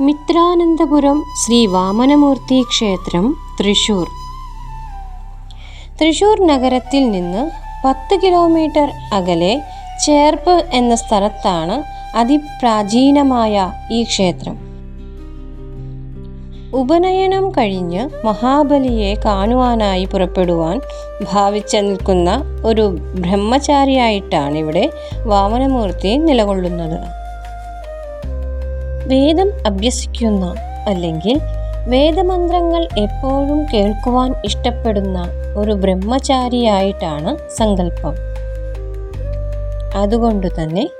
മിത്രാനന്തപുരം ശ്രീ വാമനമൂർത്തി ക്ഷേത്രം തൃശൂർ. തൃശൂർ നഗരത്തിൽ നിന്ന് പത്ത് കിലോമീറ്റർ അകലെ ചേർപ്പ് എന്ന സ്ഥലത്താണ് അതിപ്രാചീനമായ ഈ ക്ഷേത്രം. ഉപനയനം കഴിഞ്ഞ് മഹാബലിയെ കാണുവാനായി പുറപ്പെടുവാൻ ഭാവിച്ച നിൽക്കുന്ന ഒരു ബ്രഹ്മചാരിയായിട്ടാണ് ഇവിടെ വാമനമൂർത്തി നിലകൊള്ളുന്നത്. വേദം അഭ്യസിക്കുന്ന. അല്ലെങ്കിൽ വേദമന്ത്രങ്ങൾ എപ്പോഴും കേൾക്കുവാൻ ഇഷ്ടപ്പെടുന്ന ഒരു ബ്രഹ്മചാരിയായിട്ടാണ് സങ്കല്പം. അതുകൊണ്ട് തന്നെ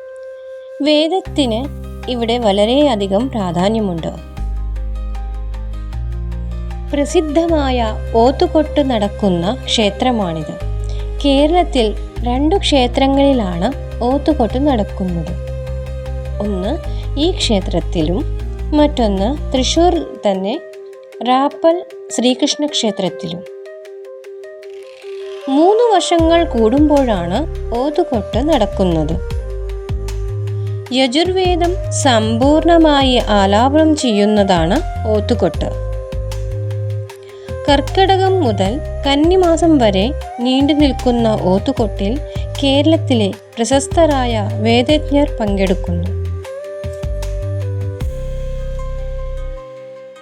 വേദത്തിന് ഇവിടെ വളരെയധികം പ്രാധാന്യമുണ്ട്. പ്രസിദ്ധമായ ഓത്തുകൊട്ട് നടക്കുന്ന ക്ഷേത്രമാണിത്. കേരളത്തിൽ രണ്ടു ക്ഷേത്രങ്ങളിലാണ് ഓത്തുകൊട്ട് നടക്കുന്നത്. ഒന്ന് ഈ ക്ഷേത്രത്തിലും മറ്റൊന്ന് തൃശ്ശൂർ തന്നെ റാപ്പൽ ശ്രീകൃഷ്ണ ക്ഷേത്രത്തിലും. മൂന്ന് വർഷങ്ങൾ കൂടുമ്പോഴാണ് ഓതുകൊട്ട് നടക്കുന്നത്. യജുർവേദം സമ്പൂർണമായി ആലാപനം ചെയ്യുന്നതാണ് ഓത്തുകൊട്ട് കർക്കിടകം മുതൽ കന്നിമാസം വരെ നീണ്ടു നിൽക്കുന്ന ഓത്തുകൊട്ടിൽ കേരളത്തിലെ പ്രശസ്തരായ വേദജ്ഞർ പങ്കെടുക്കുന്നു.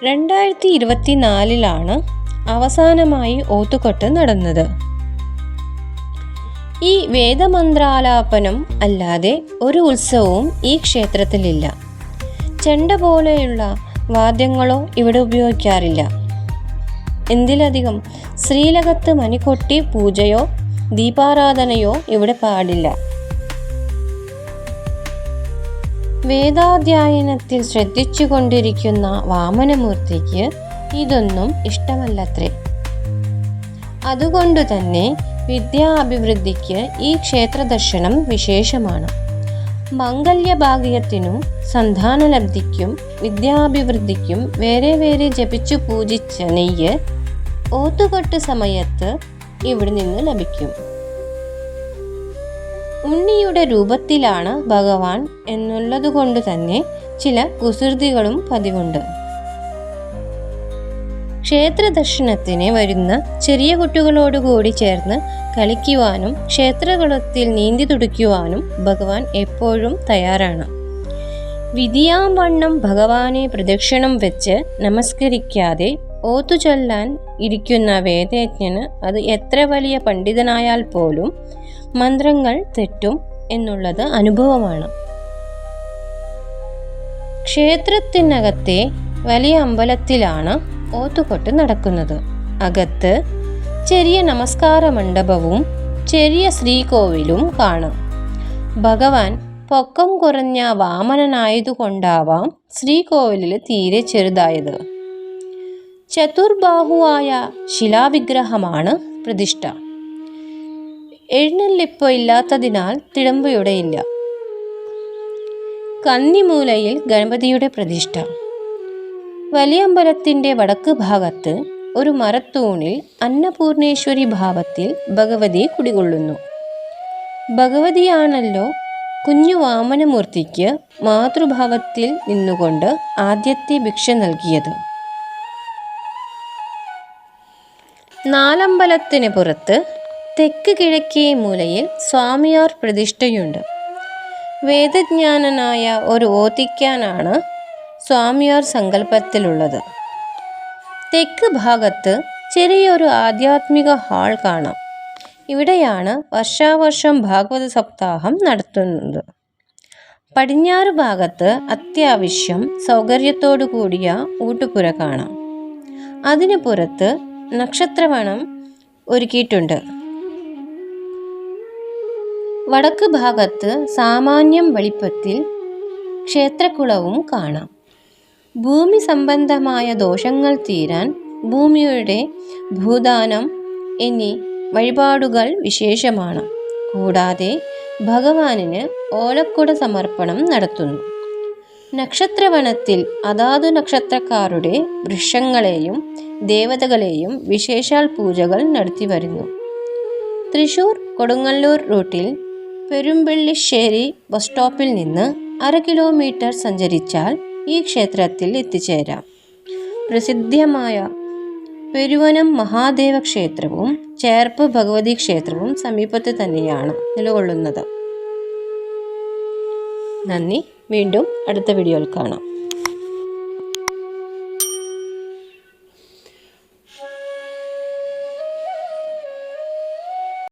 രണ്ടായിരത്തി ഇരുപത്തിനാലിലാണ് അവസാനമായി ഓത്തുകൊട്ട് നടന്നത്. ഈ വേദമന്ത്രാലാപനം അല്ലാതെ ഒരു ഉത്സവവും ഈ ക്ഷേത്രത്തിലില്ല. ചെണ്ട പോലെയുള്ള വാദ്യങ്ങളോ ഇവിടെ ഉപയോഗിക്കാറില്ല. എന്തിലധികം ശ്രീലകത്ത് മണിക്കൊട്ടി പൂജയോ ദീപാരാധനയോ ഇവിടെ പാടില്ല. വേദാധ്യയനത്തിൽ ശ്രദ്ധിച്ചുകൊണ്ടിരിക്കുന്ന വാമനമൂർത്തിക്ക് ഇതൊന്നും ഇഷ്ടമല്ലത്രേ. അതുകൊണ്ട് തന്നെ വിദ്യാഭിവൃദ്ധിക്ക് ഈ ക്ഷേത്രദർശനം വിശേഷമാണ്. മംഗല്യഭാഗ്യത്തിനും സന്താനലബ്ധിക്കും വിദ്യാഭിവൃദ്ധിക്കും വേറെ വേറെ ജപിച്ചു പൂജിച്ച നെയ്യ് ഓത്തുകൊട്ട് സമയത്ത് ഇവിടെ നിന്ന് ലഭിക്കും. ഉണ്ണിയുടെ രൂപത്തിലാണ് ഭഗവാൻ എന്നുള്ളതുകൊണ്ട് തന്നെ ചില കുസൃതികളും പതിവുണ്ട്. ക്ഷേത്ര ദർശനത്തിന് വരുന്ന ചെറിയ കുട്ടികളോടുകൂടി ചേർന്ന് കളിക്കുവാനും ക്ഷേത്രകുളത്തിൽ നീന്തി തുടിക്കുവാനും ഭഗവാൻ എപ്പോഴും തയ്യാറാണ്. വിധിയാവണ്ണം ഭഗവാനെ പ്രദക്ഷിണം വെച്ച് നമസ്കരിക്കാതെ ഓത്തുചൊല്ലാൻ ഇരിക്കുന്ന വേദയജ്ഞന് അത് എത്ര വലിയ പണ്ഡിതനായാൽ പോലും മന്ത്രങ്ങൾ തെറ്റും എന്നുള്ളത് അനുഭവമാണ്. ക്ഷേത്രത്തിനകത്തെ വലിയ അമ്പലത്തിലാണ് ഓത്തുകൊട്ട് നടക്കുന്നത്. അകത്ത് ചെറിയ നമസ്കാര മണ്ഡപവും ചെറിയ ശ്രീകോവിലും കാണാം. ഭഗവാൻ പൊക്കം കുറഞ്ഞ വാമനനായതുകൊണ്ടാവാം ശ്രീകോവിലിൽ തീരെ ചെറുതായത്. ചതുർബാഹുവായ ശിലാവിഗ്രഹമാണ് പ്രതിഷ്ഠ. എഴുന്നള്ളിപ്പ് ഇല്ലാത്തതിനാൽ തിടമ്പുയുടെയില്ല. കന്നിമൂലയിൽ ഗണപതിയുടെ പ്രതിഷ്ഠ. വലിയ അമ്പലത്തിന്റെ വടക്ക് ഭാഗത്ത് ഒരു മരത്തൂണിൽ അന്നപൂർണേശ്വരി ഭാവത്തിൽ ഭഗവതി കുടികൊള്ളുന്നു. ഭഗവതിയാണല്ലോ കുഞ്ഞു വാമനമൂർത്തിക്ക് മാതൃഭാവത്തിൽ നിന്നുകൊണ്ട് ആദ്യത്തെ ഭിക്ഷ നൽകിയത്. നാലമ്പലത്തിന് പുറത്ത് തെക്ക് കിഴക്കേ മൂലയിൽ സ്വാമിയാർ പ്രതിഷ്ഠയുണ്ട്. വേദജ്ഞാനനായ ഒരു ഓതിക്കാനാണ് സ്വാമിയാർ സങ്കല്പത്തിലുള്ളത്. തെക്ക് ഭാഗത്ത് ചെറിയൊരു ആധ്യാത്മിക ഹാൾ കാണാം. ഇവിടെയാണ് വർഷാവർഷം ഭാഗവത സപ്താഹം നടത്തുന്നത്. പടിഞ്ഞാറ് ഭാഗത്ത് അത്യാവശ്യം സൗകര്യത്തോടു കൂടിയ ഊട്ടുപുര കാണാം. അതിനു പുറത്ത് നക്ഷത്രവണം ഒരുക്കിയിട്ടുണ്ട്. വടക്ക് ഭാഗത്ത് സാമാന്യം വെളിപ്പത്തിൽ ക്ഷേത്രക്കുളവും കാണാം. ഭൂമി സംബന്ധമായ ദോഷങ്ങൾ തീരാൻ ഭൂമിയുടെ ഭൂദാനം എന്നീ വഴിപാടുകൾ വിശേഷമാണ്. കൂടാതെ ഭഗവാനിന് ഓലക്കുട സമർപ്പണം നടത്തുന്നു. നക്ഷത്രവനത്തിൽ അതാതു നക്ഷത്രക്കാരുടെ വൃക്ഷങ്ങളെയും ദേവതകളെയും വിശേഷാൽ പൂജകൾ നടത്തി വരുന്നു. തൃശൂർ കൊടുങ്ങല്ലൂർ റൂട്ടിൽ പെരുമ്പള്ളിശ്ശേരി ബസ് സ്റ്റോപ്പിൽ നിന്ന് അര കിലോമീറ്റർ സഞ്ചരിച്ചാൽ ഈ ക്ഷേത്രത്തിൽ എത്തിച്ചേരാം. പ്രസിദ്ധമായ പെരുവനം മഹാദേവ ക്ഷേത്രവും ചേർപ്പ് ഭഗവതി ക്ഷേത്രവും സമീപത്ത് തന്നെയാണ് നിലകൊള്ളുന്നത്. നന്ദി വീണ്ടും അടുത്ത വീഡിയോയിൽ കാണാം.